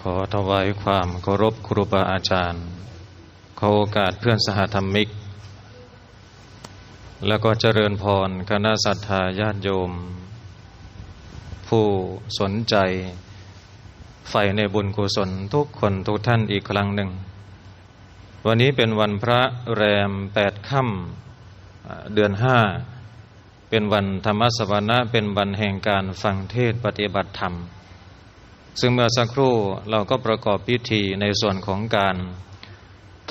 ขอถวายความเคารพครูบาอาจารย์ ขอโอกาสเพื่อนสหธรรมิก แล้วก็เจริญพรคณะสัตยาญาติโยม ผู้สนใจใฝ่ในบุญกุศลทุกคนทุกท่านอีกครั้งหนึ่ง วันนี้เป็นวันพระแรมแปดค่ำเดือนห้าเป็นวันธรรมสวนะเป็นวันแห่งการฟังเทศปฏิบัติธรรม ซึ่งเมื่อสักครู่เราก็ประกอบพิธีในส่วนของการ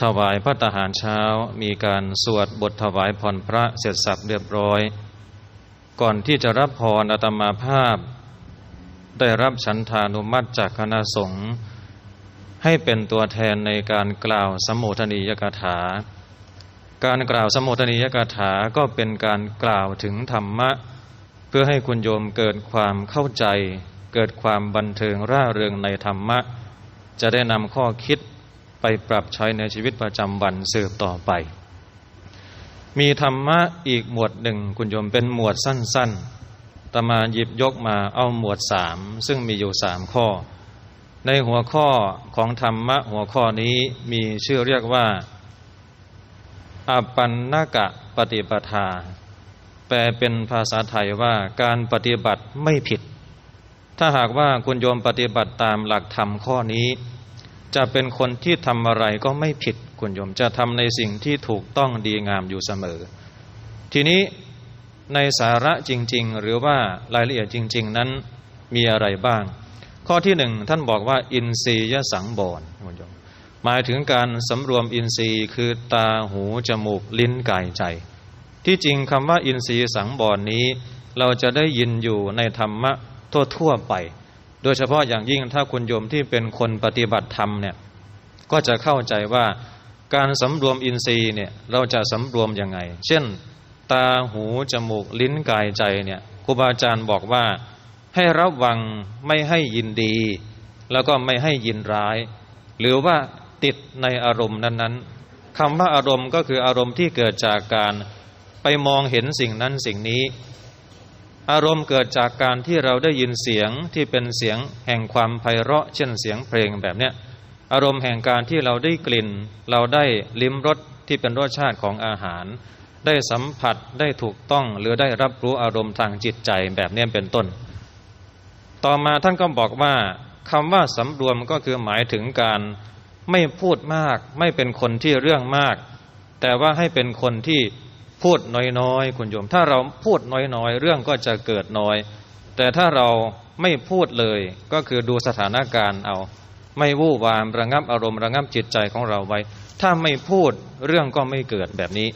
ถวายพระตาหารเช้า มีการสวดบทถวายพรพระเสร็จสับเรียบร้อย ก่อนที่จะรับพรอาตมาภาพ ได้รับฉันทานุมัติจากคณะสงฆ์ให้เป็นตัวแทนในการกล่าวสมุทนียกถา การกล่าวสมุทนียกถาก็เป็นการกล่าวถึงธรรมะ เพื่อให้คุณโยมเกิดความเข้าใจ เกิดความบันเทิงร่าเริงในธรรมะ จะได้นำข้อคิดไปปรับใช้ในชีวิตประจำวันสืบต่อไป มีธรรมะอีกหมวดหนึ่งคุณโยมเป็นหมวดสั้น ๆตมาหยิบยกมาเอาหมวดสามซึ่งมีอยู่สามข้อ ในหัวข้อของธรรมะหัวข้อนี้มีชื่อเรียกว่าอปันนกะปฏิปทา แปลเป็นภาษาไทยว่าการปฏิบัติไม่ผิด ถ้าหากว่าคุณโยมปฏิบัติตามหลักธรรมข้อนี้ จะเป็นคนที่ทำอะไรก็ไม่ผิดคุณโยมจะทำในสิ่งที่ถูกต้องดีงามอยู่เสมอ ทีนี้ในสาระจริง ๆ หรือว่ารายละเอียดจริง ๆ นั้นมีอะไรบ้าง ข้อที่หนึ่งท่านบอกว่า อินทรียสังบรคุณโยมหมายถึงการสำรวมอินทรีย์คือตาหูจมูกลิ้นกายใจ ที่จริงคำว่าอินทรียสังบรนี้ เราจะได้ยินอยู่ในธรรมะ ทั่วๆไป โดยเฉพาะอย่างยิ่งถ้าคุณโยมที่เป็นคนปฏิบัติธรรมเนี่ยก็จะเข้าใจว่าการสำรวมอินทรีย์เนี่ยเราจะสำรวมยังไง เช่น ตาหูจมูกลิ้นกายใจเนี่ยครูบาอาจารย์บอกว่าให้ระวังไม่ให้ยินดี แล้วก็ไม่ให้ยินร้าย หรือว่าติดในอารมณ์นั้นๆคำว่าอารมณ์ก็คืออารมณ์ที่เกิดจากการไปมองเห็นสิ่งนั้นสิ่งนี้ อารมณ์เกิดจากการที่เราได้ยินเสียงที่เป็นเสียงแห่งความไพเราะ เช่นเสียงเพลงแบบเนี้ยอารมณ์แห่งการที่เราได้กลิ่น เราได้ลิ้มรสที่เป็นรสชาติของอาหาร ได้สัมผัสได้ถูกต้องหรือได้รับรู้อารมณ์ทางจิตใจแบบนี้เป็นต้น ต่อมาท่านก็บอกว่าคำว่าสำรวมก็คือหมายถึงการไม่พูดมาก ไม่เป็นคนที่เรื่องมาก แต่ว่าให้เป็นคนที่ พูดน้อยๆ คุณโยม ถ้าเราพูดน้อยๆ เรื่องก็จะเกิดน้อย แต่ถ้าเราไม่พูดเลยก็คือดูสถานการณ์เอา ไม่วู่วามระงับอารมณ์ระงับจิตใจของเราไว้ ถ้าไม่พูดเรื่องก็ไม่เกิดแบบนี้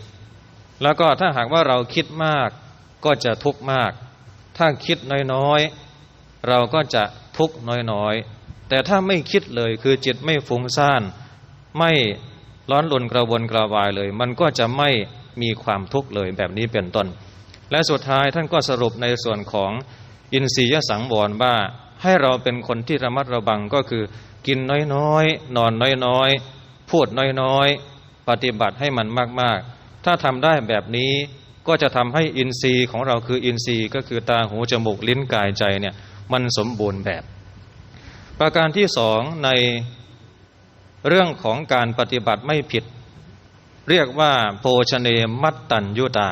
แล้วก็ถ้าหากว่าเราคิดมากก็จะทุกข์มาก ถ้าคิดน้อยๆ เราก็จะทุกข์น้อยๆ แต่ถ้าไม่คิดเลยคือจิตไม่ฟุ้งซ่าน ไม่ร้อนรนกระวนกระวายเลย มันก็จะไม่ มีความทุกข์เลยแบบนี้เป็นต้น และสุดท้ายท่านก็สรุปในส่วนของอินทรียสังวรว่าให้เราเป็นคนที่ระมัดระวังก็คือกินน้อยๆ นอนน้อยๆ พูดน้อยๆ ปฏิบัติให้มันมากๆ ถ้าทำได้แบบนี้ก็จะทำให้อินทรีย์ของเราคืออินทรีย์ก็คือตาหูจมูกลิ้นกายใจเนี่ยมันสมบูรณ์แบบ ประการที่สองในเรื่องของการปฏิบัติไม่ผิด เรียกว่าโภชเนมัตตัญยุตา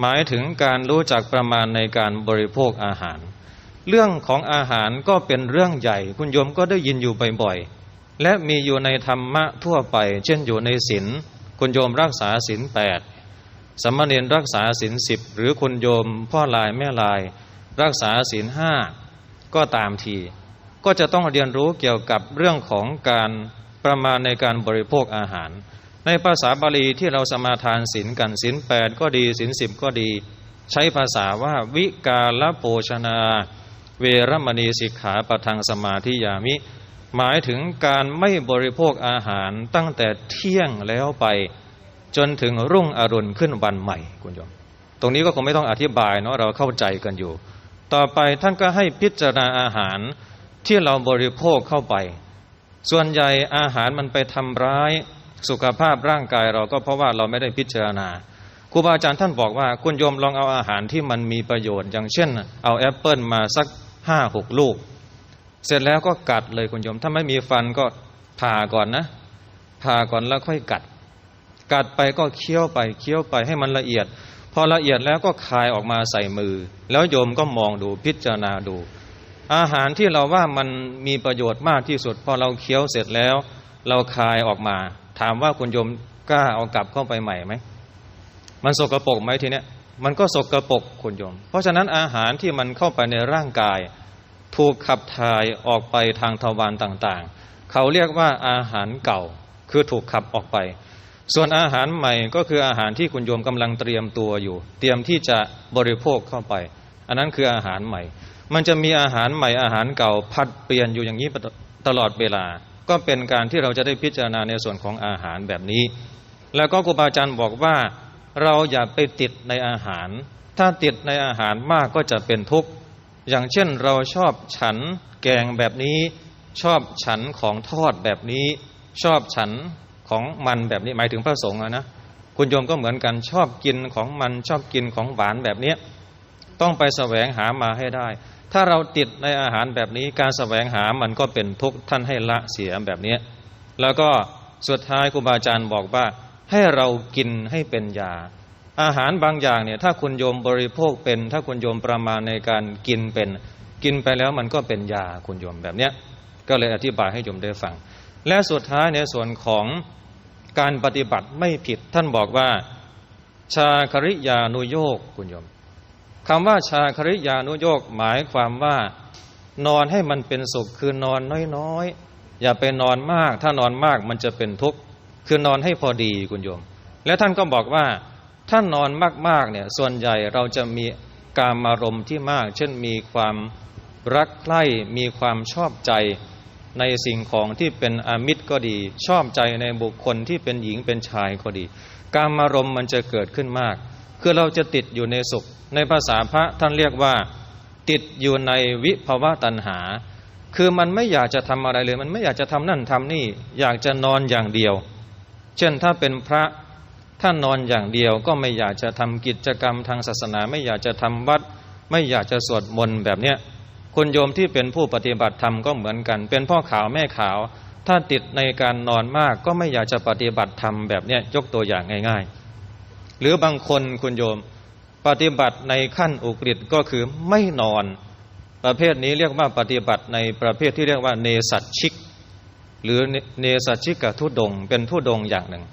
หมายถึงการรู้จักประมาณในการบริโภคอาหาร เรื่องของอาหารก็เป็นเรื่องใหญ่ คุณโยมก็ได้ยินอยู่บ่อยๆ และมีอยู่ในธรรมะทั่วไป เช่นอยู่ในศีลคุณโยมรักษาศีลแปดสมณเณรรักษาศีลสิบหรือคุณโยมพ่อลายแม่ลาย รักษาศีลห้าก็ตามที ก็จะต้องเรียนรู้เกี่ยวกับเรื่องของการประมาณในการบริโภคอาหาร ในภาษาบาลีที่เราสมาทานศีลกันศีลแปดก็ดีศีลสิบก็ดี ใช้ภาษาว่าวิกาลโภชนา เวรมณีสิกขาปะทังสมาธิยามิ หมายถึงการไม่บริโภคอาหารตั้งแต่เที่ยงแล้วไป จนถึงรุ่งอรุณขึ้นวันใหม่คุณโยมตรงนี้ก็คงไม่ต้องอธิบายเนาะเราเข้าใจกันอยู่ ต่อไปท่านก็ให้พิจารณาอาหารที่เราบริโภคเข้าไป ส่วนใหญ่อาหารมันไปทำร้าย สุขภาพร่างกายเราก็เพราะว่าเราไม่ได้พิจารณาครูบาอาจารย์ท่านบอกว่าคุณโยมลองเอาอาหารที่มันมีประโยชน์ อย่างเช่น เอาแอปเปิลมาสักห้าหกลูก เสร็จแล้วก็กัดเลยคุณโยม ถ้าไม่มีฟันก็ผ่าก่อนนะผ่าก่อนแล้วค่อยกัด กัดไปก็เคี้ยวไปเคี้ยวไปให้มันละเอียด พอละเอียดแล้วก็คายออกมาใส่มือ แล้วโยมก็มองดูพิจารณาดู อาหารที่เราว่ามันมีประโยชน์มากที่สุด พอเราเคี้ยวเสร็จแล้ว เราคายออกมา ถามว่าคุณโยมกล้าเอากลับเข้าไปใหม่ไหมมันสกรปรกไหมทีเนี้ยมันก็สกรปรกคุณโยม เพราะฉะนั้นอาหารที่มันเข้าไปในร่างกาย ถูกขับถ่ายออกไปทางทวารต่างๆ เขาเรียกว่าอาหารเก่าคือถูกขับออกไป ส่วนอาหารใหม่ก็คืออาหารที่คุณโยมกำลังเตรียมตัวอยู่ เตรียมที่จะบริโภคเข้าไป อันนั้นคืออาหารใหม่ มันจะมีอาหารใหม่อาหารเก่าพัดเปลี่ยนอยู่อย่างนี้ตลอดเวลา ก็เป็นการที่เราจะได้พิจารณาในส่วนของอาหารแบบนี้ แล้วก็ครูบาอาจารย์บอกว่าเราอย่าไปติดในอาหาร ถ้าติดในอาหารมากก็จะเป็นทุกข์ อย่างเช่นเราชอบฉันแกงแบบนี้ ชอบฉันของทอดแบบนี้ ชอบฉันของมันแบบนี้หมายถึงพระสงฆ์นะคุณโยมก็เหมือนกันชอบกินของมันชอบกินของหวานแบบนี้ ต้องไปแสวงหามาให้ได้ ถ้าเราติดในอาหารแบบนี้การแสวงหามันก็เป็นทุกข์ท่านให้ละเสียแบบนี้ แล้วก็สุดท้ายครูบาอาจารย์บอกว่าให้เรากินให้เป็นยา อาหารบางอย่างเนี่ยถ้าคุณโยมบริโภคเป็น ถ้าคุณโยมประมาณในการกินเป็น กินไปแล้วมันก็เป็นยาคุณโยมแบบเนี้ยก็เลยอธิบายให้โยมได้ฟัง และสุดท้ายในส่วนของการปฏิบัติไม่ผิดท่านบอกว่า ชาคริยานุโยกคุณโยม คำว่าชาคริยานุโยกหมายความว่า นอนให้มันเป็นสุขคือนอนน้อยๆ อย่าไปนอนมาก ถ้านอนมากมันจะเป็นทุกข์คือนอนให้พอดีคุณโยม และท่านก็บอกว่าถ้านอนมากๆเนี่ยส่วนใหญ่เราจะมีการอารมณ์ที่มาก เช่นมีความรักใคร่มีความชอบใจในสิ่งของที่เป็นอมิตรก็ดี ชอบใจในบุคคลที่เป็นหญิงเป็นชายก็ดี การอารมณ์มันจะเกิดขึ้นมาก คือเราจะติดอยู่ในสุข ในภาษาพระท่านเรียกว่า ติดอยู่ในวิภาวะตัณหา คือมันไม่อยากจะทำอะไรเลย มันไม่อยากจะทำนั่นทำนี่ อยากจะนอนอย่างเดียว เช่นถ้าเป็นพระท่านนอนอย่างเดียวก็ไม่อยากจะทำกิจกรรมทางศาสนา ไม่อยากจะทำวัด ไม่อยากจะสวดมนต์แบบเนี้ยคุณโยมที่เป็นผู้ปฏิบัติธรรมก็เหมือนกัน เป็นพ่อขาวแม่ขาว ถ้าติดในการนอนมากก็ไม่อยากจะปฏิบัติธรรมแบบเนี้ยยกตัวอย่างง่าย ๆ หรือบางคนคุณโยม ปฏิบัติในขั้นอุกฤษก็คือไม่นอน ประเภทนี้เรียกว่าปฏิบัติในประเภทที่เรียกว่าเนสัตชิก หรือเนสัชิกะทุดง เป็นทุดงอย่างหนึ่ง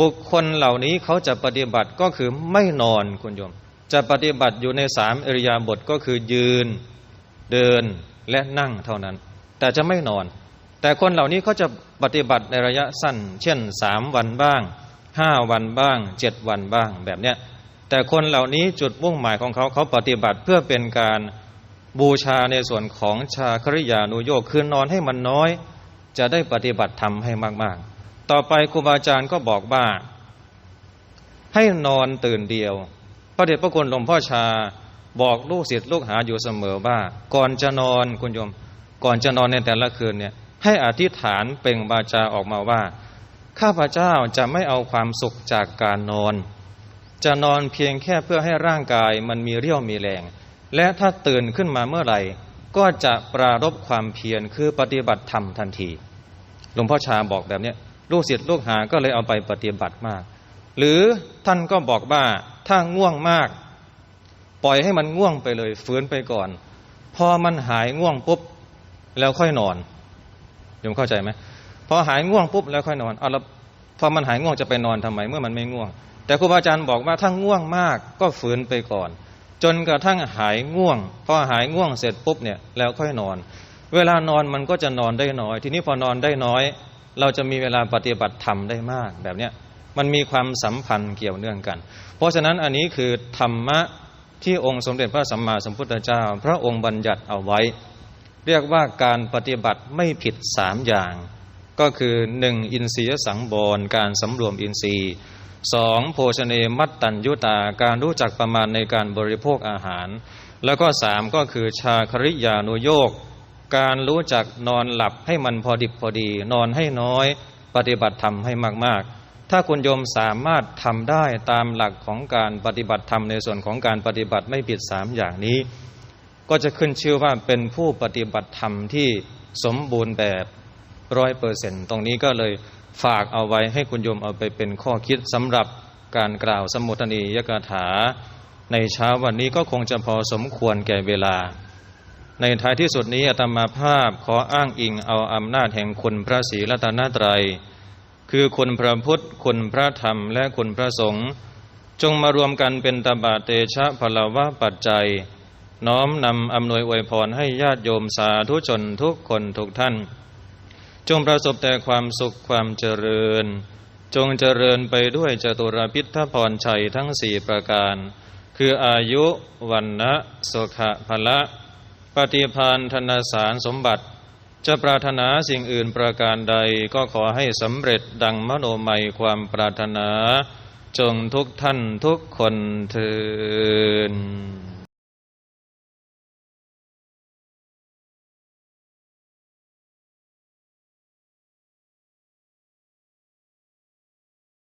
บุคคลเหล่านี้เขาจะปฏิบัติก็คือไม่นอนคุณโยม จะปฏิบัติอยู่ในสามอริยาบทก็คือยืนเดินและนั่งเท่านั้น แต่จะไม่นอน แต่คนเหล่านี้เขาจะปฏิบัติในระยะสั้น เช่นสามวันบ้างห้าวันบ้างเจ็ดวันบ้างแบบเนี้ย แต่คนเหล่านี้จุดมุ่งหมายของเขาเขาปฏิบัติเพื่อเป็นการบูชาในส่วนของชาคริยานุโยคคือนอนให้มันน้อย จะได้ปฏิบัติธรรมให้มาก ๆ ต่อไปครูบาอาจารย์ก็บอกว่า ให้นอนตื่นเดียว พระเดชพระคุณหลวงพ่อชาบอกลูกศิษย์ลูกหาอยู่เสมอว่า ก่อนจะนอนคุณโยม ก่อนจะนอนในแต่ละคืนเนี่ยให้อธิษฐานเป่งบาจาออกมาว่า ข้าพเจ้าจะไม่เอาความสุขจากการนอน จะนอนเพียงแค่เพื่อให้ร่างกายมันมีเรี่ยวมีแรง และถ้าตื่นขึ้นมาเมื่อไหร่ ก็จะปรารบความเพียรคือปฏิบัติธรรมทันที หลวงพ่อชาบอกแบบนี้ลูกศิษย์ลูกหาก็เลยเอาไปปฏิบัติมาก หรือท่านก็บอกว่าถ้าง่วงมาก ปล่อยให้มันง่วงไปเลยฟื้นไปก่อน พอมันหายง่วงปุ๊บ แล้วค่อยนอนยมเข้าใจไหมพอหายง่วงปุ๊บแล้วค่อยนอนเอาแล้วพอมันหายง่วงจะไปนอนทำไม เมื่อมันไม่ง่วง แต่ครูบาอาจารย์บอกว่าถ้าง่วงมากก็ฝืนไปก่อน จนกระทั่งหายง่วง พอหายง่วงเสร็จปุ๊บเนี่ยแล้วค่อยนอน เวลานอนมันก็จะนอนได้น้อย ทีนี้พอนอนได้น้อย เราจะมีเวลาปฏิบัติธรรมได้มากแบบเนี้ยมันมีความสัมพันธ์เกี่ยวเนื่องกัน เพราะฉะนั้นอันนี้คือธรรมะที่องค์สมเด็จพระสัมมาสัมพุทธเจ้า พระองค์บัญญัติเอาไว้ เรียกว่าการปฏิบัติไม่ผิดสามอย่าง ก็คือหนึ่งอินทรียสังบรการสำรวมอินทรีย์ สองโภชเนมัตตัญยุตาการรู้จักประมาณในการบริโภคอาหาร แล้วก็สามก็คือชาคริยานุโยกการรู้จักนอนหลับให้มันพอดิบพอดี นอนให้น้อย ปฏิบัติธรรมให้มาก ๆ ถ้าคุณโยมสามารถทำได้ตามหลักของการปฏิบัติธรรมในส่วนของการปฏิบัติไม่ผิดสามอย่างนี้ ก็จะขึ้นชื่อว่าเป็นผู้ปฏิบัติธรรมที่สมบูรณ์แบบ ร้อยเปอร์เซ็นต์ตรงนี้ก็เลยฝากเอาไว้ให้คุณโยมเอาไปเป็นข้อคิดสำหรับการกล่าวสมุทนียกถา ในเช้าวันนี้ก็คงจะพอสมควรแก่เวลา ในท้ายที่สุดนี้อาตมาภาพขออ้างอิงเอาอำนาจแห่งคุณพระศรีรัตนตรัย คือคุณพระพุทธ คุณพระธรรมและคุณพระสงฆ์จงมารวมกันเป็นตบะเตชะพลวะปัจจัย น้อมนำอำนวยอวยพรให้ญาติโยมสาธุชนทุกคนทุกท่าน จงประสบแต่ความสุขความเจริญ จงเจริญไปด้วยจตุรพิทพรชัยทั้งสี่ประการ คืออายุวันนะสุขะพละ ปฏิพานธนสารสมบัติ จะปรารถนาสิ่งอื่นประการใดก็ขอให้สำเร็จดังมโนมัยความปรารถนา จงทุกท่านทุกคนเทิน